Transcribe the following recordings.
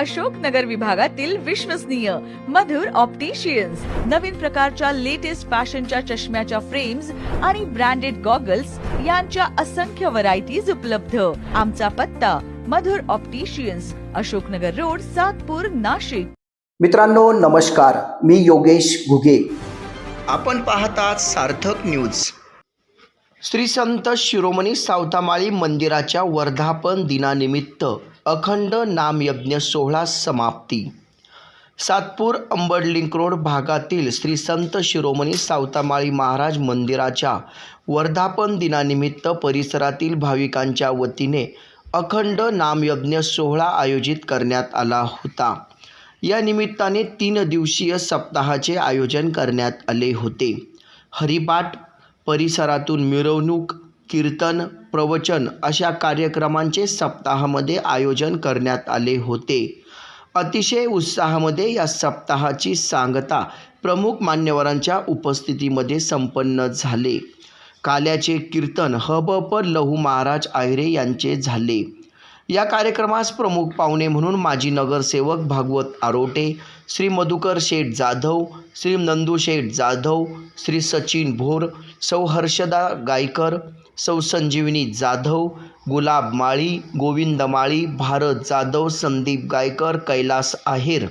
अशोकनगर विभागातील विश्वसनीय मधुर ऑप्टिशियन्स नवीन प्रकारच्या लेटेस्ट फॅशनच्या चष्म्याच्या फ्रेम्स आणि ब्रँडेड गॉगल्स यांच्या असंख्य व्हरायटीज उपलब्ध. आमचा पत्ता मधुर ऑप्टिशियन्स अशोकनगर रोड सातपूर नाशिक. मित्रांनो नमस्कार. मी योगेश घुगे. आपण पाहतात सार्थक न्यूज श्री संत शिरोमणी सावतामाळी मंदिराच्या वर्धापन दिनानिमित्त अखंड नामयज्ञ सोहळा समाप्ती. सातपूर अंबडलिंक रोड भागातील श्री संत शिरोमणी सावतामाळी महाराज मंदिराच्या वर्धापन दिनानिमित्त परिसरातील भाविकांच्या वतीने अखंड नामयज्ञ सोहळा आयोजित करण्यात आला होता. या निमित्ताने तीन दिवसीय सप्ताहाचे आयोजन करण्यात आले होते. हरिपाठ परिसरातून मिरवणूक कीर्तन प्रवचन अशा कार्यक्रमांचे सप्ताहामध्ये आयोजन करण्यात आले होते. अतिशय उत्साहामध्ये या सप्ताहाची सांगता प्रमुख मान्यवरांच्या उपस्थितीमध्ये संपन्न झाले. काल्याचे कीर्तन हबपर लहू महाराज आहिरे यांचे झाले. या कार्यक्रमास प्रमुख पाहुणे म्हणून माजी नगरसेवक भागवत आरोटे श्री मधुकर शेठ जाधव श्री नंदू शेठ जाधव श्री सचिन भोर सौ हर्षदा गायकर सौसंजीवनी जाधव गुलाब माळी गोविंद माळी भारत जाधव संदीप गायकर कैलास आहेर.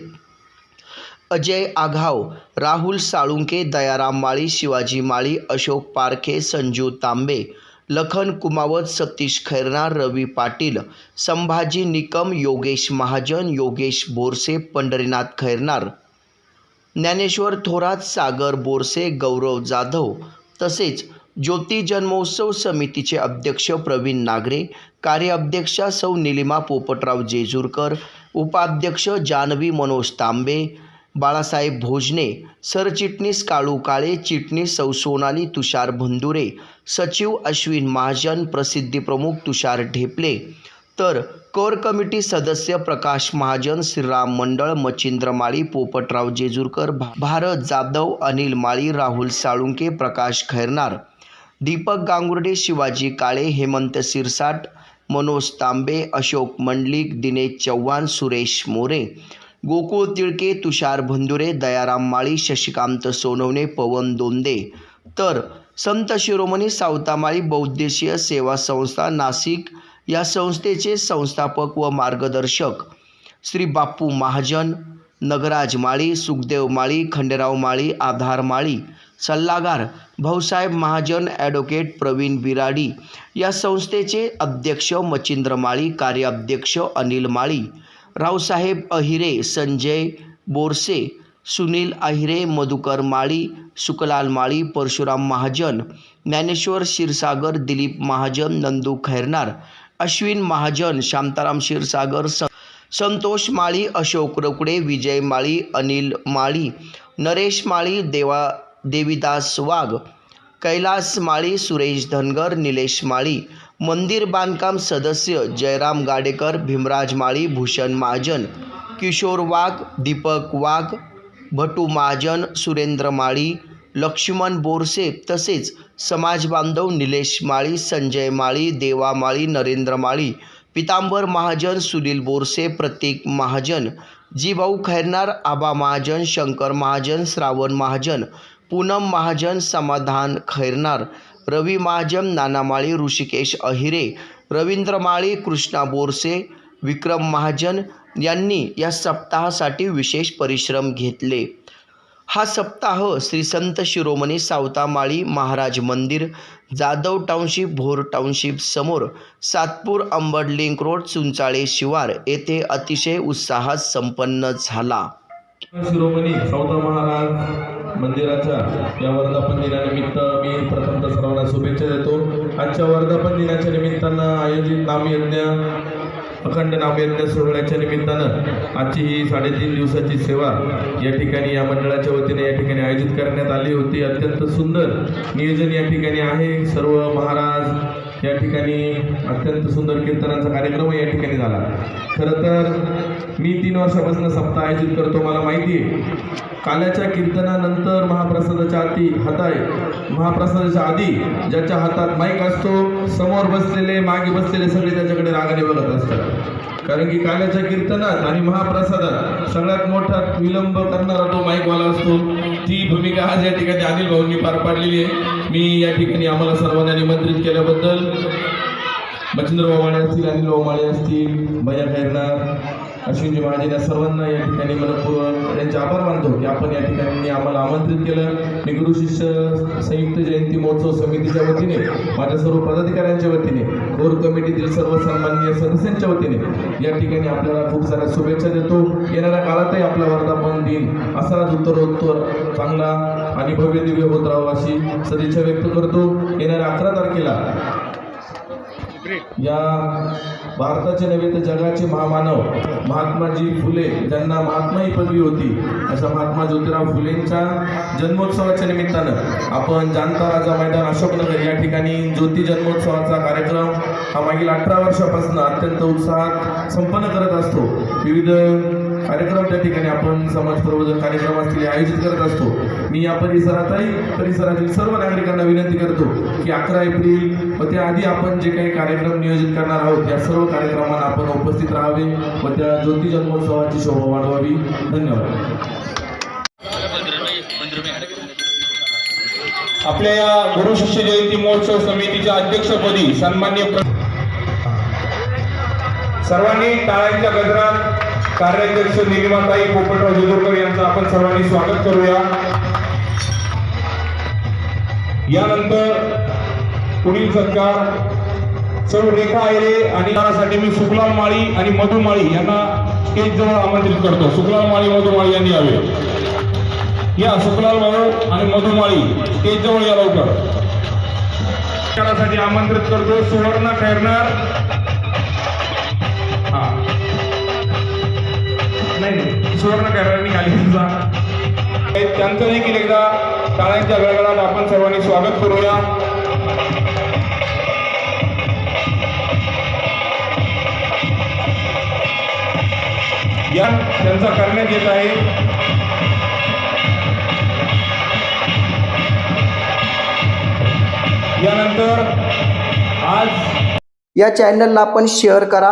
अजय आघाव राहुल साळुंके दयाराम माळी शिवाजी माळी अशोक पारखे संजू तांबे लखन कुमावत सतीश खैरनार रवी पाटील संभाजी निकम योगेश महाजन योगेश बोरसे पंढरीनाथ खैरनार. ज्ञानेश्वर थोरात सागर बोरसे गौरव जाधव तसेच ज्योती जन्मोत्सव समितीचे अध्यक्ष प्रवीण नागरे कार्याध्यक्षा सौ निलिमा पोपटराव जेजूरकर उपाध्यक्ष जानवी मनोज तांबे बाळासाहेब भोजने सरचिटणीस काळू काळे चिटणीस सौ सोनाली तुषार भंदुरे सचिव अश्विन महाजन प्रसिद्धी प्रमुख तुषार ढेपले. तर कोर कमिटी सदस्य प्रकाश महाजन श्रीराम मंडळ मच्छिंद्र माळी पोपटराव जेजूरकर भा- भारत जाधव अनिल माळी राहुल साळुंके प्रकाश खैरनार दीपक गांगुर्डे शिवाजी काळे हेमंत सिरसाट मनोज तांबे अशोक मंडलिक दिनेश चव्हाण सुरेश मोरे गोकुळ तिळके तुषार भंदुरे दयाराम माळी शशिकांत सोनवणे पवन दोंदे. तर संत शिरोमणी सावतामाळी बौद्धेशीय सेवा संस्था नाशिक या संस्थेचे संस्थापक व मार्गदर्शक श्री बाप्पू महाजन नगराज माळी सुखदेव माळी खंडेराव माळी आधार माळी सल्लागार भाऊसाहेब महाजन ॲडव्होकेट प्रवीण बिराडी या संस्थेचे अध्यक्ष मच्छिंद्र माळी कार्याध्यक्ष अनिल माळी रावसाहेब अहिरे संजय बोरसे सुनील अहिरे मधुकर माळी सुकलाल माळी परशुराम महाजन ज्ञानेश्वर क्षीरसागर दिलीप महाजन नंदू खैरनार अश्विन महाजन शांताराम क्षीरसागर स संतोष माळी अशोक रोकडे विजय माळी अनिल माळी नरेश माळी देवा देविदास वाघ कैलास माळी सुरेश धनगर निलेश माळी मंदिर बांधकाम सदस्य जयराम गाडेकर भीमराज माळी भूषण महाजन किशोर वाघ दीपक वाघ भटू महाजन सुरेंद्र माळी लक्ष्मण बोरसे तसेच समाज बांधव निलेश माळी संजय माळी देवा माळी नरेंद्र माळी पितांबर महाजन सुनील बोरसे प्रतीक महाजन जीभाऊ खैरनार आबा महाजन शंकर महाजन श्रावण महाजन पूनम महाजन समाधान खैरनार रवी महाजन नानामाळी ऋषिकेश अहिरे रवींद्र माळी कृष्णा बोरसे विक्रम महाजन यांनी या सप्ताहासाठी विशेष परिश्रम घेतले. हा सप्ताह श्री संत शिरोमणी सावतामाळी महाराज मंदिर जाधव टाउनशिप भोर टाउनशिप समोर सातपूर अंबड लिंक रोड चुंचाळे शिवार येथे अतिशय उत्साहात संपन्न झाला. शिरोमणी सावता महाराज मंदिराच्या या वर्धापन दिनानिमित्त मी प्रथमतः सर्वांना शुभेच्छा देतो. आजच्या वर्धापन दिनाच्या निमित्तानं आयोजित नामयज्ञ अखंड नामयज्ञ सोहळ्याच्या निमित्तानं आजची ही साडेतीन दिवसाची सेवा या ठिकाणी या मंडळाच्या वतीने या ठिकाणी आयोजित करण्यात आली होती. अत्यंत सुंदर नियोजन या ठिकाणी आहे. सर्व महाराज या ठिकाणी अत्यंत सुंदर कीर्तनाचा कार्यक्रम या ठिकाणी झाला. खरं तर मी तीन वर्षापासून सप्ताह आयोजित करतो मला माहिती आहे. काल्याच्या कीर्तनानंतर महाप्रसादाच्या आधी हाताय महाप्रसादाच्या आधी ज्याच्या हातात माईक असतो समोर बसलेले मागे बसलेले सगळे त्याच्याकडे रागाने बघत असतात. कारण की काल्याच्या कीर्तनात आणि महाप्रसादात सगळ्यात मोठा विलंब करणारा तो माईकवाला असतो. ती भूमिका आज या ठिकाणी अनिल भाऊंनी पार पाडलेली आहे. मी या ठिकाणी आम्हाला सर्वांना निमंत्रित केल्याबद्दल. मच्छिंद्र माळे असतील अनिल माळे असतील भैया खैरनार अश्विनजी महाजन या सर्वांना या ठिकाणी मनपूर्वक यांचे आभार मानतो की आपण या ठिकाणी आम्हाला आमंत्रित केलं. मी गुरु शिष्य संयुक्त जयंती महोत्सव समितीच्या वतीने माझ्या सर्व पदाधिकाऱ्यांच्या वतीने कोर कमिटीतील सर्व सन्माननीय सदस्यांच्या वतीने या ठिकाणी आपल्याला खूप साऱ्या शुभेच्छा देतो. येणाऱ्या काळातही आपला वर्धापन दिन असाच उत्तरोत्तर चांगला आणि भव्य दिव्य होत राहावा अशी सदिच्छा व्यक्त करतो. येणाऱ्या अकरा तारखेला या भारताचे नव्हे तर जगाचे महामानव महात्माजी फुले ज्यांना महात्मा ही पदवी होती अशा महात्मा ज्योतिराव फुलेंच्या जन्मोत्सवाच्या निमित्तानं आपण जाणता राजा मैदान अशोकनगर या ठिकाणी ज्योती जन्मोत्सवाचा कार्यक्रम हा मागील अठरा वर्षापासून अत्यंत उत्साहात संपन्न करत असतो. विविध कार्यक्रम त्या ठिकाणी आपण समाज प्रबोधन कार्यक्रम असतील आयोजित करत असतो. मी या परिसरातही परिसरातील सर्व नागरिकांना विनंती करतो की अकरा एप्रिल व त्याआधी आपण जे काही कार्यक्रम नियोजित करणार आहोत या सर्व कार्यक्रमांना आपण उपस्थित राहावे. व त्या ज्योती जन्मोत्सवाची शोभा वाढवावी. धन्यवाद. आपल्या या गुरु शिष्य जयंती महोत्सव समितीच्या अध्यक्षपदी सन्मान्य सर्वांनी टाळ्यांच्या गजरात कार्याध्यक्ष निलिमाताई पोपटराव जोदरकर यांचं आपण सर्वांनी स्वागत करूया. यानंतर पुढील सत्कार सर्व रेखा आयरे आणि त्यासाठी मी सुखलाल माळी आणि मधु माळी यांना स्टेज जवळ आमंत्रित करतो. सुखलाल माळी मधु माळी यांनी यावे. या सुखलाल भाऊ आणि मधुमाळी स्टेज जवळ या लवकर. आमंत्रित करतो सुवर्ण खैरनार नाही सुवर्ण खैरनारनी खाली त्यांचं देखील एकदा टाळ्यांच्या गडगडात आपण सर्वांनी स्वागत करूया. या त्यांचा करण्यात येत आहे. यानंतर आज या चॅनलला आपण शेअर करा.